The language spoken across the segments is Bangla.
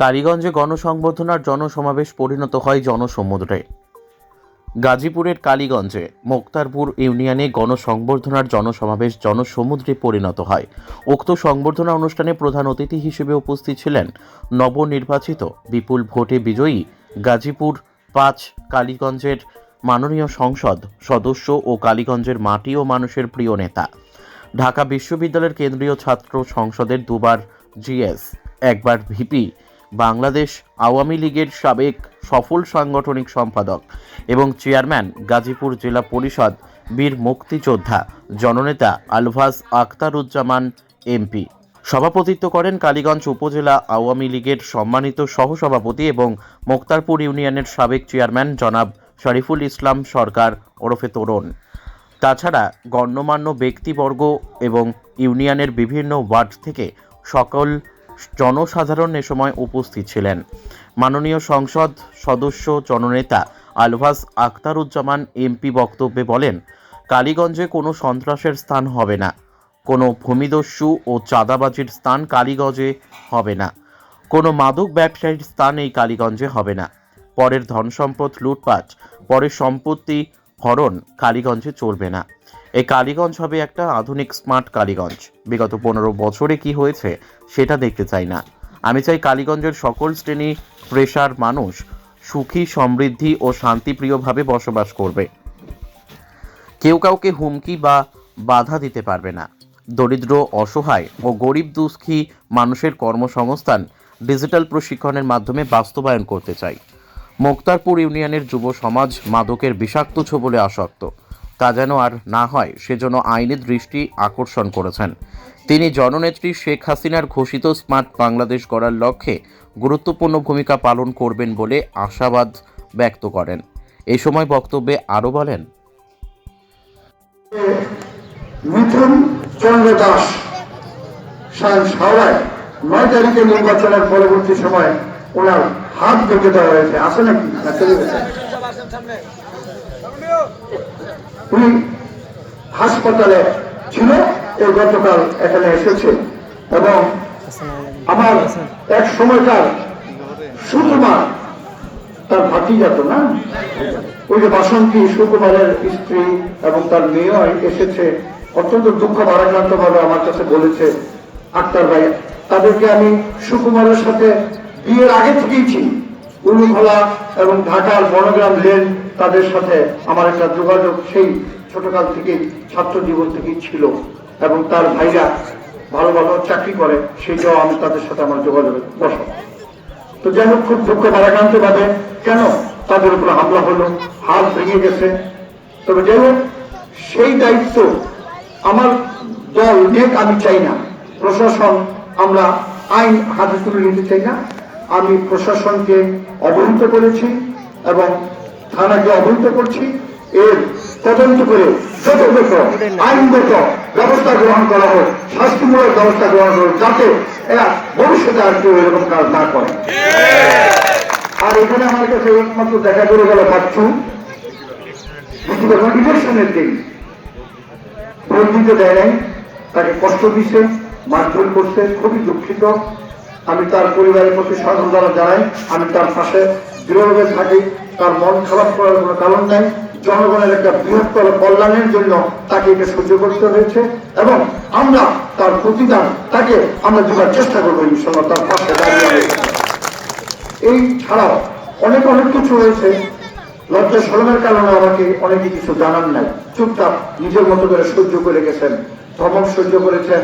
কালীগঞ্জে গণসংবর্ধনার জনসমাবেশ পরিণত হয় জনসমুদ্রে। গাজীপুরের কালীগঞ্জে মোক্তারপুর ইউনিয়নে গণসংবর্ধনার জনসমাবেশ জনসমুদ্রে পরিণত হয়। উক্ত সংবর্ধনা অনুষ্ঠানে প্রধান অতিথি হিসেবে উপস্থিত ছিলেন নবনির্বাচিত বিপুল ভোটে বিজয়ী গাজীপুর পাঁচ কালীগঞ্জের মাননীয় সংসদ সদস্য ও কালীগঞ্জের মাটি ও মানুষের প্রিয় নেতা। ঢাকা বিশ্ববিদ্যালয়ের কেন্দ্রীয় ছাত্র সংসদের দুবার জিএস, একবার ভিপি বাংলাদেশ আওয়ামী লীগের সাবেক সফল সাংগঠনিক সম্পাদক এবং চেয়ারম্যান গাজীপুর জেলা পরিষদ বীর মুক্তিযোদ্ধা জননেতা আলভাস আখতারুজ্জামান এমপি। সভাপতিত্ব করেন কালীগঞ্জ উপজেলা আওয়ামী লীগের সম্মানিত সহসভাপতি এবং মোক্তারপুর ইউনিয়নের সাবেক চেয়ারম্যান জনাব শরীফুল ইসলাম সরকার ওরফে তরুণ। তাছাড়া গণ্যমান্য ব্যক্তিবর্গ এবং ইউনিয়নের বিভিন্ন ওয়ার্ড থেকে সকল জনসাধারণ এ সময় উপস্থিত ছিলেন। মাননীয় সংসদ সদস্য জননেতা আলভাস আখতারুজ্জামান এমপি বক্তব্যে বলেন, কালীগঞ্জে কোনো সন্ত্রাসের স্থান হবে না। কোনো ভূমিদস্যু ও চাঁদাবাজির স্থান কালীগঞ্জে হবে না। কোনো মাদক ব্যবসায়ীর স্থান এই কালীগঞ্জে হবে না। পরের ধন সম্পদ লুটপাট, পরের সম্পত্তি হরণ কালীগঞ্জে চলবে না। এই কালীগঞ্জ হবে একটা আধুনিক স্মার্ট কালীগঞ্জ। বিগত পনেরো বছরে কি হয়েছে সেটা দেখতে চাই না। আমি চাই কালীগঞ্জের সকল শ্রেণি প্রেশার মানুষ সুখী, সমৃদ্ধি ও শান্তিপ্রিয়ভাবে বসবাস করবে। কেউ কাউকে হুমকি বা বাধা দিতে পারবে না। দরিদ্র, অসহায় ও গরিব দুঃখী মানুষের কর্মসংস্থান ডিজিটাল প্রশিক্ষণের মাধ্যমে বাস্তবায়ন করতে চাই। মোক্তারপুর ইউনিয়নের যুব সমাজ মাদকের বিষাক্ত ছোবলে আসক্ত। তা যেন আর না হয়, সেজন্য আইনের দৃষ্টি আকর্ষণ করেছেন। তিনি জননেত্রী শেখ হাসিনার ঘোষিত স্মার্ট বাংলাদেশ গড়ার লক্ষ্যে গুরুত্বপূর্ণ ভূমিকা পালন করবেন বলে আশাবাদ ব্যক্ত করেন। এই সময় বক্তব্যে আরও বলেন মিথুন চন্দ্র দাস নয় তারিখে নির্বাচনের পরবর্তী সময় ওনার হাত ভেঙে দেওয়া হয়েছে। উনি হাসপাতালে ছিল এই গতকাল এখানে এসেছে। এবং আমার এক সময়কার সুকুমার, তার ভাতিজা তো না? ওই যে বাসন্তী সুকুমারের স্ত্রী এবং তার মেয়েও এসেছে, অত্যন্ত দুঃখ ভারাক্রান্ত ভাবে আমার কাছে বলেছে, আক্তার ভাই, তাদেরকে আমি সুকুমারের সাথে বিয়ের আগে থেকেই চিনি। উলুখোলা এবং ঢাকার বনগ্রাম লেন তাদের সাথে আমার একটা যোগাযোগ সেই ছোটকাল থেকেই ছাত্র জীবন থেকেই ছিল এবং তার ভাইরা ভালো ভালো চাকরি করে, সেটাও আমি তাদের সাথে আমার যোগাযোগে বসা। তো যাই হোক, খুব দুঃখ ভারাক্রান্ত ভাবে কেন তাদের উপর হামলা হলো, হাত ভেঙে গেছে। তবে যাই হোক, সেই দায়িত্ব আমার দল নেক আমি চাই না। প্রশাসন, আমরা আইন হাতে তুলে নিতে চাই না। আমি প্রশাসনকে অবহিত করেছি এবং থানাকে অবহিত করছি। এর তদন্ত করে যথাযথ আইনগত ব্যবস্থা গ্রহণ করা হোক, শাস্তিমূলক ব্যবস্থা গ্রহণ হোক, যাতে এরা ভবিষ্যতে আর কেউ এরকম কাজ না করে। আর এখানে আমার কাছে একমাত্র দেখা করে গেল বাচ্চু। ইলেকশনের দিন। ভোট দিতে দেয় নাই, তাকে কষ্ট দিচ্ছে মারধর করছে, খুবই দুঃখিত। আমি তার পরিবারের প্রতি সহযোগিতা জানাই, আমি তার পাশে দৃঢ়ভাবে থাকি, তার মন খারাপ করার কোনো কারণ নাই, জনগণের একটা বৃহত্তর কল্যাণের জন্য তাকে এটা সহ্য করতে হয়েছে এবং আমরা তার প্রতিদান তাকে আমরা দেওয়ার চেষ্টা করব ইনশাল্লাহ তার পাশে দাঁড়িয়ে। এই ছাড়াও অনেক অনেক কিছু হয়েছে। লজ্জা সরমের কারণে আমাকে অনেকে কিছু জানান নাই। চুপচাপ নিজের মতো করে সহ্য করে গেছেন। ধমক সহ্য করেছেন,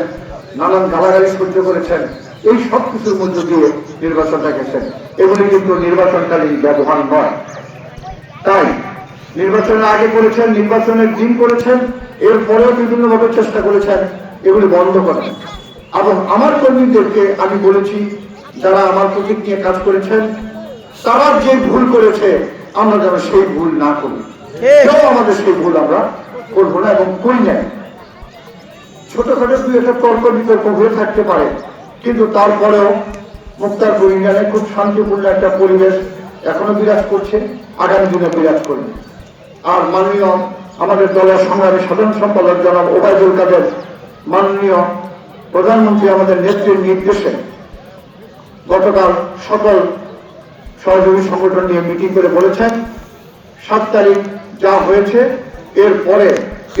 নানান গালাগালি সহ্য করেছেন। এই সব কিছুর মধ্য দিয়ে নির্বাচনটা গেছেন এগুলি কিন্তু নির্বাচনকালীন ব্যবহার নয়। তাই নির্বাচনের আগে করেছেন, নির্বাচনের দিন করেছেন, এরপরেও বিভিন্ন ভাবে চেষ্টা করেছেন, এগুলি বন্ধ করেন এবং আমার কর্মীদেরকে আমি বলেছি, যারা আমার প্রতীক নিয়ে কাজ করেছেন, তারা যে ভুল করেছে, আমরা যেন সেই ভুল না করি। কেউ আমাদের সেই ভুল আমরা করব না এবং করি না ছোটখাটো দুই একটা তর্ক বিতর্ক হয়ে থাকতে পারে। কিন্তু তারপরেও মুক্তার পরিবারে খুব শান্তিপূর্ণ একটা পরিবেশ এখনও বিরাজ করছে, আগামী দিনে বিরাজ করবে। আর মাননীয় আমাদের দলের সংগ্রামী সাধারণ সম্পাদক জনাব ওবায়দুল কাদের, মাননীয় প্রধানমন্ত্রী আমাদের নেত্রীর নির্দেশে গতকাল সকল সহযোগী সংগঠন নিয়ে মিটিং করে বলেছেন, সাত তারিখ যা হয়েছে, এর পরে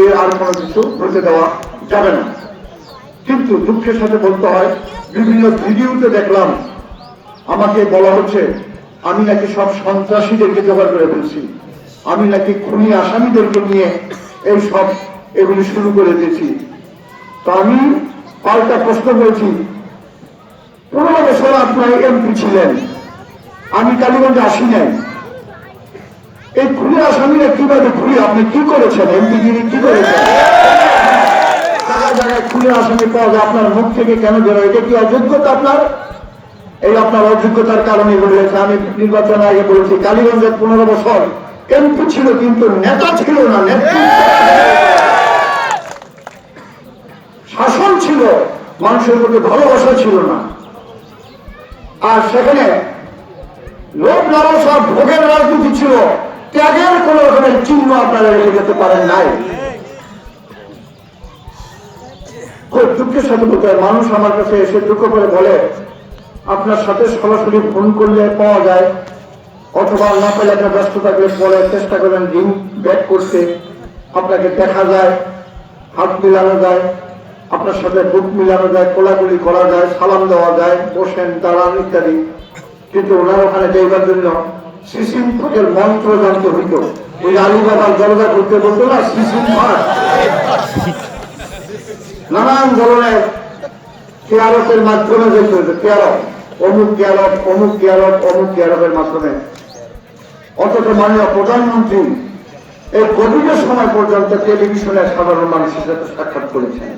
এর আর কোনো কিছু হতে দেওয়া যাবে না। কিন্তু দুঃখের সাথে বলতে হয় বিভিন্ন ভিডিওতে দেখলাম, আমাকে বলা হচ্ছে, আমি নাকি সব সন্ত্রাসীদেরকে জোগাড় করে ফেলছি। আমি নাকি খুনি আসামিদেরকে নিয়ে এই সব এগুলি শুরু করে দিয়েছি। তো আমি পাল্টা প্রশ্ন করেছি, পনেরো বছর আপনার এমপি ছিলেন, আমি কালীগঞ্জে আসি নাই। এই খুনি আসামিরা কীভাবে খুনি? আপনি কি করেছেন? এমপিগিরি কি করেছেন? জায়গায় জায়গায় আসামি পাওয়া যায় আপনার মুখ থেকে কেন বেরো এটা কি অযোগ্যতা আপনার? এই আপনার অযোগ্যতার কারণে বলেছে আমি নির্বাচন আগে বলেছি, কালীগঞ্জের পনেরো বছর এমপি ছিল, কিন্তু নেতা ছিল না শাসন ছিল, মানুষের প্রতি ভালোবাসা ছিল না। আর সেখানে লোক লালসা ভোগের রাজনীতি ছিল। ত্যাগের কোন রকমের চিহ্ন আপনারা রেখে যেতে পারেন নাই। খুব দুঃখের সাথে বলতে মানুষ আমার কাছে এসে দুঃখ করে বলে, আপনার সাথে সরাসরি ফোন করলে পাওয়া যায়, অথবা না পেলে একটা ব্যস্ত থাকলে পরে চেষ্টা করেন, রিং ব্যাক করতে। আপনাকে দেখা যায়, হাত মিলানো যায়, আপনার সাথে বুক মিলানো যায়, কোলাকুলি করা যায়, সালাম দেওয়া যায়, বসেন, দাঁড়ান ইত্যাদি। কিন্তু ওনার ওখানে যাইবার জন্য সিসিম ফাঁকের মন্ত্র জানতে হইত। ওই আলী বাবার দরজা করতে বলতো না সিসিম ফাঁক নানান ধরনের কেয়ারতের মাধ্যমে যে চলছে কেয়ারত অমুক কেয়ারত অমুক কেয়ারত অমুক কেয়ারতের মাধ্যমে। অথচ মাননীয় প্রধানমন্ত্রী এই কোভিডের সময় পর্যন্ত টেলিভিশনে সাধারণ মানুষের সাথে সাক্ষাৎ করেছেন।